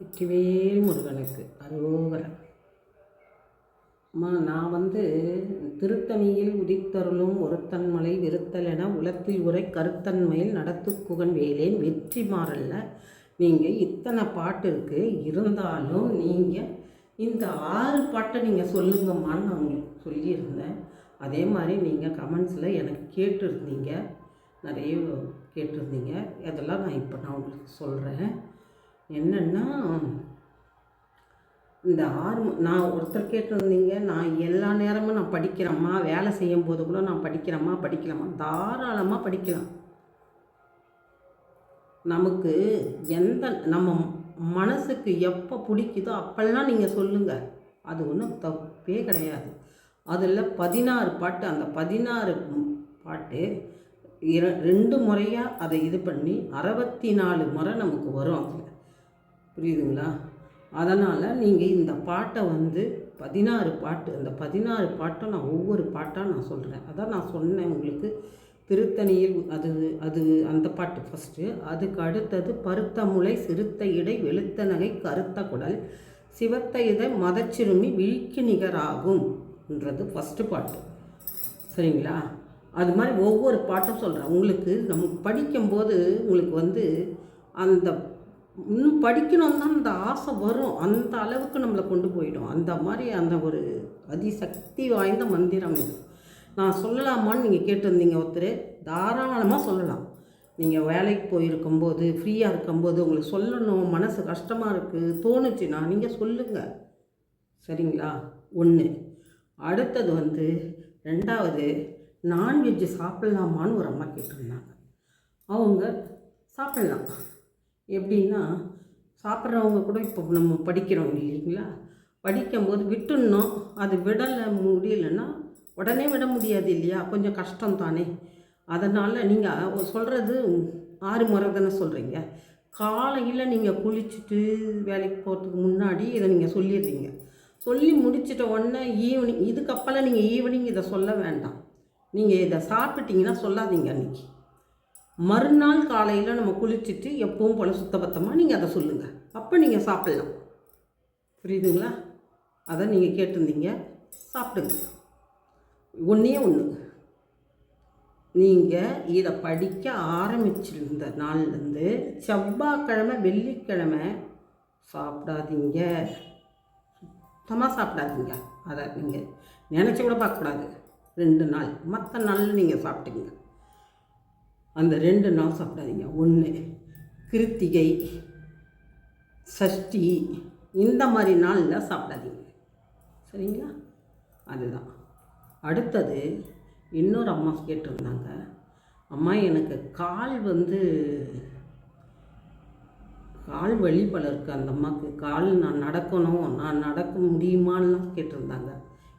வெற்றிவேல் முருகனுக்கு அரோகரன் அம்மா நான் வந்து திருத்தணியில் உதித்தருளும் ஒருத்தன்மலை விருத்தல் என உலத்தில் உரை கருத்தன்மையில் நடத்துக்குகன் வேலேன் வெற்றி மாறல்ல. நீங்கள் இத்தனை பாட்டு இருக்குது இருந்தாலும் நீங்கள் இந்த ஆறு பாட்டை நீங்கள் சொல்லுங்கம்மான்னு நான் உங்களுக்கு சொல்லியிருந்தேன். அதே மாதிரி நீங்கள் கமெண்ட்ஸில் எனக்கு கேட்டிருந்தீங்க. நிறைய கேட்டிருந்தீங்க. அதெல்லாம் நான் இப்போ நான் உங்களுக்கு சொல்கிறேன் என்னென்னா இந்த ஆறு நான் ஒருத்தர் கேட்டிருந்தீங்க நான் எல்லா நேரமும் நான் படிக்கிறேம்மா வேலை செய்யும் போது கூட நான் படிக்கிறேம்மா படிக்கலாமா? தாராளமாக படிக்கலாம். நமக்கு எந்த நம்ம மனசுக்கு எப்போ பிடிக்குதோ அப்பெல்லாம் நீங்கள் சொல்லுங்கள் அது ஒன்றும் தப்பே கிடையாது. அதில் பதினாறு பாட்டு அந்த பதினாறு பாட்டு இர ரெண்டு முறையாக அதை இது பண்ணி அறுபத்தி நாலு முறை நமக்கு வரும் அதில். புரியுதுங்களா? அதனால் நீங்கள் இந்த பாட்டை வந்து பதினாறு பாட்டு அந்த பதினாறு பாட்டை நான் ஒவ்வொரு பாட்டாக நான் சொல்கிறேன் அதான் நான் சொன்னேன் உங்களுக்கு. திருத்தணியில் அது அது அந்த பாட்டு ஃபஸ்ட்டு அதுக்கு அடுத்தது பருத்த முளை சிறுத்த இடை வெளுத்த நகை கருத்த குடல் சிவத்த இதை மதச்சிறுமி விழிக்கு நிகராகும்ன்றது ஃபஸ்ட்டு பாட்டு. சரிங்களா? அது மாதிரி ஒவ்வொரு பாட்டும் சொல்கிறேன் உங்களுக்கு நம்ம படிக்கும்போது உங்களுக்கு வந்து அந்த இன்னும் படிக்கணும்னு தான் அந்த ஆசை வரும். அந்த அளவுக்கு நம்மளை கொண்டு போயிடும். அந்த மாதிரி அந்த ஒரு அதிசக்தி வாய்ந்த மந்திரம் இது. நான் சொல்லலாமான்னு நீங்கள் கேட்டிருந்தீங்க ஒருத்தர். தாராளமாக சொல்லலாம். நீங்கள் வேலைக்கு போயிருக்கும்போது ஃப்ரீயாக இருக்கும்போது உங்களுக்கு சொல்லணும். மனசு கஷ்டமாக இருக்குது தோணுச்சுன்னா நீங்கள் சொல்லுங்கள் சரிங்களா? ஒன்று அடுத்தது வந்து ரெண்டாவது நான்வெஜ்ஜு சாப்பிட்லாமான்னு ஒரு அம்மா கேட்டிருந்தாங்க. அவங்க சாப்பிட்லாம். எப்படின்னா சாப்பிட்றவங்க கூட இப்போ நம்ம படிக்கிறோம் இல்லைங்களா? படிக்கும்போது விட்டுடணும். அது விடலை முடியலன்னா உடனே விட முடியாது இல்லையா? கொஞ்சம் கஷ்டம் தானே அதனால் நீங்கள் சொல்கிறது ஆறு முறை தானே சொல்கிறீங்க காலையில் நீங்கள் குளிச்சுட்டு வேலைக்கு போகிறதுக்கு முன்னாடி இதை நீங்கள் சொல்லிடுறீங்க. சொல்லி முடிச்சிட்ட உடனே ஈவினிங் இதுக்கப்புறம் நீங்கள் ஈவினிங் இதை சொல்ல வேண்டாம். நீங்கள் இதை சாப்பிட்டீங்கன்னா சொல்லாதீங்க அன்றைக்கி மறுநாள் காலையில் நம்ம குளிச்சுட்டு எப்பவும் போல் சுத்தபத்தமாக நீங்கள் அதை சொல்லுங்கள் அப்போ நீங்கள் சாப்பிட்லாம். புரியுதுங்களா? அதை நீங்கள் கேட்டிருந்தீங்க. சாப்பிடுங்க. ஒன்றே ஒன்று நீங்கள் இதை படிக்க ஆரம்பிச்சிருந்த நாள்லேருந்து செவ்வாய்க்கிழமை வெள்ளிக்கிழமை சாப்பிடாதீங்க. சுத்தமாக சாப்பிடாதீங்க. அதை நீங்கள் நினச்சி கூட பார்க்கக்கூடாது. ரெண்டு நாள். மற்ற நாளில் நீங்கள் சாப்பிட்டுங்க அந்த ரெண்டு நாள் சாப்பிடாதீங்க. ஒன்று கிருத்திகை சஷ்டி இந்த மாதிரி நாளில் சாப்பிடாதீங்க. சரிங்களா? அதுதான். அடுத்தது இன்னொரு அம்மா கேட்டிருந்தாங்க. அம்மா எனக்கு கால் வந்து கால் வலி பல இருக்குது அந்த அம்மாவுக்கு கால் நான் நடக்கணும் நான் நடக்க முடியுமான்லாம் கேட்டிருந்தாங்க.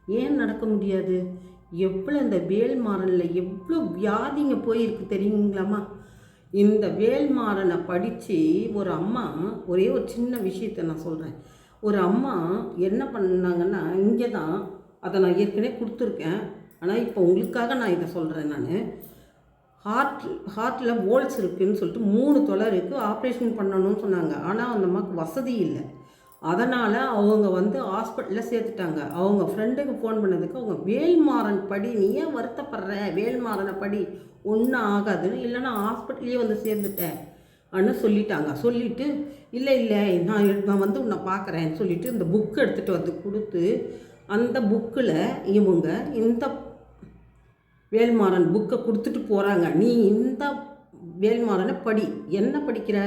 ஏன் நடக்க முடியாது? எவ்வளோ இந்த வேல்மாறனில் எவ்வளோ வியாதிங்க போயிருக்கு தெரியுங்களாம்மா? இந்த வேல்மாறனை படித்து ஒரு அம்மா ஒரே ஒரு சின்ன விஷயத்தை நான் சொல்கிறேன் ஒரு அம்மா என்ன பண்ணாங்கன்னா இங்கே தான் அதை நான் ஏற்கனவே கொடுத்துருக்கேன். ஆனால் இப்போ உங்களுக்காக நான் இதை சொல்கிறேன் நான். ஹார்ட் ஹார்ட்டில் போல்ஸ் இருக்குதுன்னு சொல்லிட்டு மூணு தொலை இருக்குது ஆப்ரேஷன் பண்ணணும்னு சொன்னாங்க. ஆனால் அந்த அம்மாவுக்கு வசதி இல்லை. அதனால் அவங்க வந்து ஹாஸ்பிட்டலில் சேர்த்துட்டாங்க. அவங்க ஃப்ரெண்டுக்கு ஃபோன் பண்ணதுக்கு அவங்க வேல்மாறன் படி நீ ஏன் வருத்தப்படுற? வேல்மாறனை படி ஒன்றும் ஆகாதுன்னு இல்லைன்னா ஹாஸ்பிட்டல்லையே வந்து சேர்ந்துட்டேன் அன்னு சொல்லிட்டாங்க. சொல்லிவிட்டு இல்லை இல்லை நான் நான் வந்து உன்னை பார்க்குறேன்னு சொல்லிட்டு இந்த புக் எடுத்துகிட்டு வந்து கொடுத்து அந்த புக்கில் இவங்க இந்த வேல்மாறன் புக்கை கொடுத்துட்டு போகிறாங்க நீ இந்த வேல்மாறனை படி. என்ன படிக்கிற?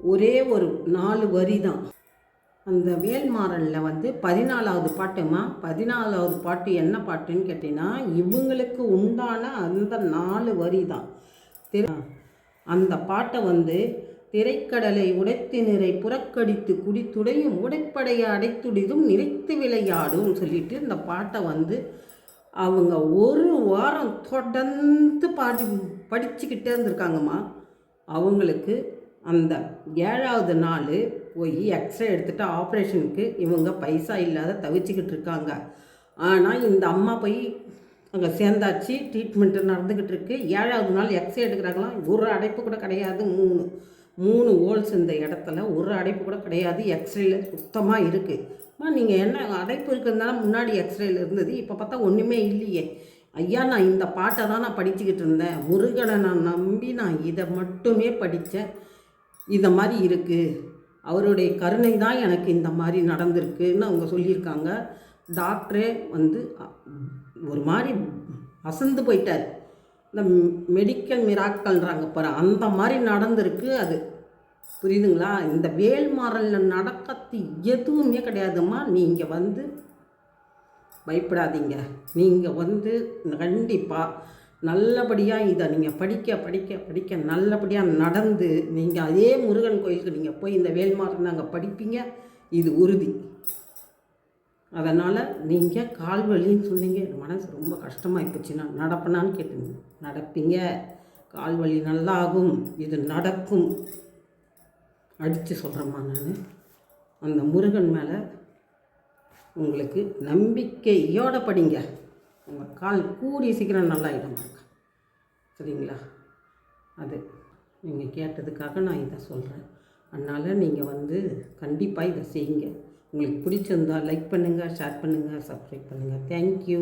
ஒரே ஒரு நாலு வரி தான் அந்த வேல்மாறனில் வந்து பதினாலாவது பாட்டுமா? பதினாலாவது பாட்டு என்ன பாட்டுன்னு கேட்டிங்கன்னா இவங்களுக்கு உண்டான அந்த நாலு வரி தான் திரு அந்த பாட்டை வந்து திரைக்கடலை உடைத்து நிறை புறக்கடித்து குடித்துடையும் உடைப்படையை அடைத்துடிதும் நிறைத்து விளையாடும் சொல்லிட்டு இந்த பாட்டை வந்து அவங்க ஒரு வாரம் தொடர்ந்து பாடி படிச்சுக்கிட்டே இருந்திருக்காங்கம்மா. அவங்களுக்கு அந்த ஏழாவது நாள் போய் எக்ஸ்ரே எடுத்துகிட்டு ஆப்ரேஷனுக்கு இவங்க பைசா இல்லாத தவிச்சுக்கிட்டு இருக்காங்க. ஆனால் இந்த அம்மா போய் அங்கே சேர்ந்தாச்சு. ட்ரீட்மெண்ட்டு நடந்துக்கிட்டு இருக்கு. ஏழாவது நாள் எக்ஸ்ரே எடுக்கிறாங்களாம் ஒரு அடைப்பு கூட கிடையாது. மூணு. மூணு ஹோல்ஸ் இந்த இடத்துல. ஒரு அடைப்பு கூட கிடையாது. எக்ஸ்ரேல சுத்தமாக இருக்குது அம்மா நீங்கள் என்ன அடைப்பு இருக்கிறதுனால முன்னாடி எக்ஸ்ரேல இருந்தது. இப்போ பார்த்தா ஒன்றுமே இல்லையே. ஐயா நான் இந்த பாட்டை தான் நான் படிச்சுக்கிட்டு இருந்தேன். முருகனை நான் நம்பி நான் இதை மட்டுமே படித்தேன். இதை மாதிரி இருக்குது அவருடைய கருணை தான் எனக்கு இந்த மாதிரி நடந்திருக்குன்னு அவங்க சொல்லியிருக்காங்க. டாக்டரே வந்து ஒரு மாதிரி அசந்து போயிட்டார். இந்த மெடிக்கல் மிராக்கல்ன்றாங்க பாரு அந்த மாதிரி நடந்திருக்கு அது. புரியுதுங்களா? இந்த வேல்மாறலில் நடக்கிறது எதுவுமே கிடையாதும்மா. நீங்கள் வந்து பயப்படாதீங்க. நீங்கள் வந்து கண்டிப்பாக நல்லபடியாக இதை நீங்கள் படிக்க படிக்க படிக்க நல்லபடியாக நடந்து நீங்கள் அதே முருகன் கோயிலுக்கு நீங்கள் போய் இந்த வேல்மாறு நாங்கள் படிப்பீங்க இது உறுதி. அதனால் நீங்கள் கால் வலின்னு சொன்னீங்க என் மனசு ரொம்ப கஷ்டமாக நான் நடப்பனான்னு கேட்டுங்க நடப்பீங்க. கால் வலி நல்லாகும். இது நடக்கும். அடித்து சொல்கிறேம்மா நான். அந்த முருகன் மேலே உங்களுக்கு நம்பிக்கையோடு படிங்க. உங்கள் கால் கூடிய சீக்கிரம் நல்லா பாருங்க. சரிங்களா? அது நீங்கள் கேட்டதுக்காக நான் இதை சொல்கிறேன் அதனால் நீங்கள் வந்து கண்டிப்பாக இதை செய்யுங்க. உங்களுக்கு பிடிச்சிருந்தா லைக் பண்ணுங்கள் ஷேர் பண்ணுங்கள் சப்ஸ்கிரைப் பண்ணுங்கள் தேங்க்யூ